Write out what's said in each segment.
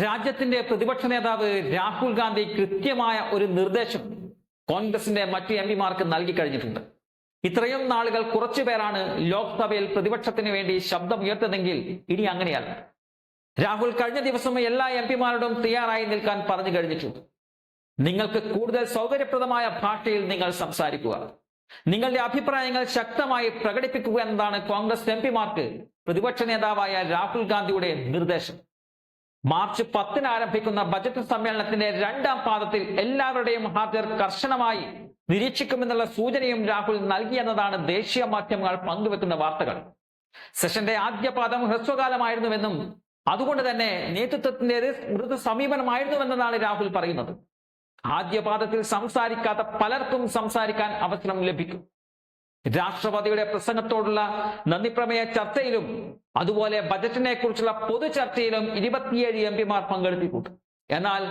രാജ്യത്തിന്റെ പ്രതിപക്ഷ നേതാവ് രാഹുൽ ഗാന്ധി കൃത്യമായ ഒരു നിർദ്ദേശം കോൺഗ്രസിന്റെ മറ്റു എം പിമാർക്ക് നൽകി കഴിഞ്ഞിട്ടുണ്ട്. ഇത്രയും നാളുകൾ കുറച്ചു പേരാണ് ലോക്സഭയിൽ പ്രതിപക്ഷത്തിന് വേണ്ടി ശബ്ദമുയർത്തതെങ്കിൽ ഇനി അങ്ങനെയല്ല. രാഹുൽ കഴിഞ്ഞ ദിവസം എല്ലാ എം പിമാരോടും തയ്യാറായി നിൽക്കാൻ പറഞ്ഞു കഴിഞ്ഞിട്ടുണ്ട്. നിങ്ങൾക്ക് കൂടുതൽ സൗകര്യപ്രദമായ ഭാഷയിൽ നിങ്ങൾ സംസാരിക്കുക. നിങ്ങളുടെ അഭിപ്രായങ്ങൾ ശക്തമായി പ്രകടിപ്പിക്കുക എന്നതാണ് കോൺഗ്രസ് എം പിമാർക്ക് പ്രതിപക്ഷ നേതാവായ രാഹുൽ ഗാന്ധിയുടെ നിർദ്ദേശം. മാർച്ച് പത്തിന് ആരംഭിക്കുന്ന ബജറ്റ് സമ്മേളനത്തിന്റെ രണ്ടാം പാദത്തിൽ എല്ലാവരുടെയും ഹാജർ കർശനമായി നിരീക്ഷിക്കുമെന്നുള്ള സൂചനയും രാഹുൽ നൽകിയെന്നതാണ് ദേശീയ മാധ്യമങ്ങൾ പങ്കുവെക്കുന്ന വാർത്തകൾ. സെഷന്റെ ആദ്യ പാദം ഹ്രസ്വകാലമായിരുന്നുവെന്നും അതുകൊണ്ട് തന്നെ നേതൃത്വത്തിന്റെ മൃദു സമീപനമായിരുന്നുവെന്നതാണ് രാഹുൽ പറയുന്നത്. ആദ്യ പാദത്തിൽ സംസാരിക്കാത്ത പലർക്കും സംസാരിക്കാൻ അവസരം ലഭിക്കും. രാഷ്ട്രപതിയുടെ പ്രസംഗത്തോടുള്ള നന്ദിപ്രമേയ ചർച്ചയിലും അതുപോലെ ബജറ്റിനെ കുറിച്ചുള്ള പൊതു ചർച്ചയിലും ഇരുപത്തിയേഴ് എം പിമാർ പങ്കെടുത്തിട്ടുണ്ട്. എന്നാൽ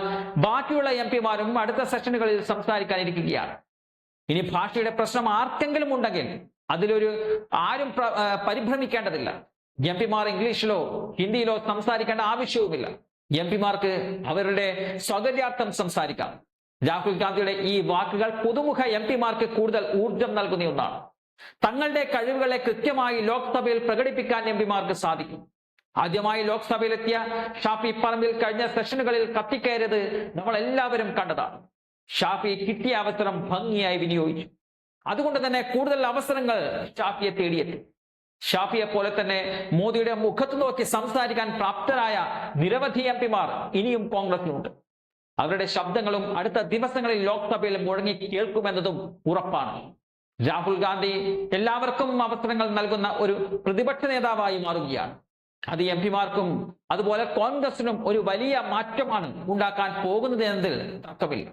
ബാക്കിയുള്ള എം പിമാരും അടുത്ത സെഷനുകളിൽ സംസാരിക്കാനിരിക്കുകയാണ്. ഇനി ഭാഷയുടെ പ്രശ്നം ആർക്കെങ്കിലും ഉണ്ടെങ്കിൽ അതിലൊരു ആരും പരിഭ്രമിക്കേണ്ടതില്ല. എം പിമാർ ഇംഗ്ലീഷിലോ ഹിന്ദിയിലോ സംസാരിക്കേണ്ട ആവശ്യവുമില്ല. എം പിമാർക്ക് അവരുടെ സ്വകര്യാർത്ഥം സംസാരിക്കാം. രാഹുൽ ഗാന്ധിയുടെ ഈ വാക്കുകൾ പുതുമുഖ എം പിമാർക്ക് കൂടുതൽ ഊർജം നൽകുന്ന ഒന്നാണ്. തങ്ങളുടെ കഴിവുകളെ കൃത്യമായി ലോക്സഭയിൽ പ്രകടിപ്പിക്കാൻ എം പിമാർക്ക് സാധിക്കും. ആദ്യമായി ലോക്സഭയിലെത്തിയ ഷാഫി പറമ്പിൽ കഴിഞ്ഞ സെഷനുകളിൽ കത്തിക്കയറിയത് നമ്മൾ എല്ലാവരും കണ്ടതാണ്. ഷാഫി കിട്ടിയ അവസരം ഭംഗിയായി വിനിയോഗിച്ചു. അതുകൊണ്ട് തന്നെ കൂടുതൽ അവസരങ്ങൾ ഷാഫിയെ തേടിയെത്തി. ഷാഫിയെ പോലെ തന്നെ മോദിയുടെ മുഖത്ത് നോക്കി സംസാരിക്കാൻ പ്രാപ്തരായ നിരവധി എം പിമാർ ഇനിയും കോൺഗ്രസിലുണ്ട്. അവരുടെ ശബ്ദങ്ങളും അടുത്ത ദിവസങ്ങളിൽ ലോക്സഭയിൽ മുഴങ്ങി കേൾക്കുമെന്നതും ഉറപ്പാണ്. രാഹുൽ ഗാന്ധി എല്ലാവർക്കും അവസരങ്ങൾ നൽകുന്ന ഒരു പ്രതിപക്ഷ നേതാവായി മാറുകയാണ്. അത് എം പിമാർക്കും അതുപോലെ കോൺഗ്രസിനും ഒരു വലിയ മാറ്റമാണ് ഉണ്ടാക്കാൻ പോകുന്നത് എന്നതിൽ തർക്കമില്ല.